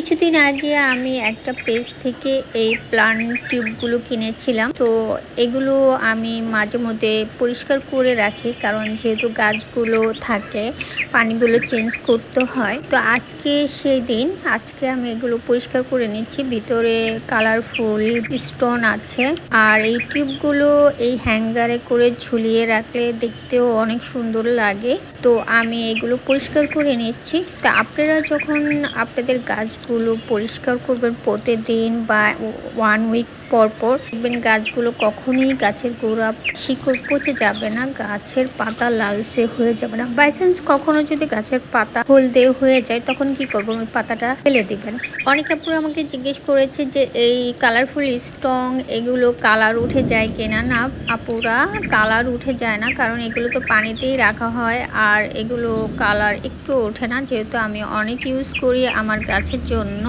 কিছুদিন আগে আমি একটা পেজ থেকে এই প্লান্ট টিউবগুলো কিনেছিলাম। তো এগুলো আমি মাঝে মধ্যে পরিষ্কার করে রাখি কারণ যেহেতু গাছগুলো থাকে, পানিগুলো চেঞ্জ করতে হয়। তো আজকে সেই দিন, আজকে আমি এগুলো পরিষ্কার করে নিচ্ছি। ভিতরে কালারফুল স্টোন আছে। আর এই টিউবগুলো এই হ্যাঙ্গারে করে ঝুলিয়ে রাখলে দেখতেও অনেক সুন্দর লাগে। তো আমি এগুলো পরিষ্কার করে নিচ্ছি। তা আপনারা যখন আপনাদের গাছগুলো পরিষ্কার করবেন প্রতিদিন বা ওয়ান উইক পর পর। দেখবেন গাছগুলো কখনোই গাছের গোড়া শিকড় পচে যাবে না, গাছের পাতা লালচে হয়ে যাবে না। বাই চান্স কখনো যদি গাছের পাতা হলদে হয়ে যায়, তখন কি করব ওই পাতাটা ফেলে দিবেন। অনেক আপুর আমাকে জিজ্ঞেস করেছে যে, এই কালারফুল স্টং এগুলো কালার উঠে যায় কিনা? না, আপুরা কালার উঠে যায় না, কারণ এগুলো তো পানিতেই রাখা হয়, আর এগুলো কালার একটু ওঠে না। যেহেতু আমি অনেক ইউজ করি আমার গাছের জন্য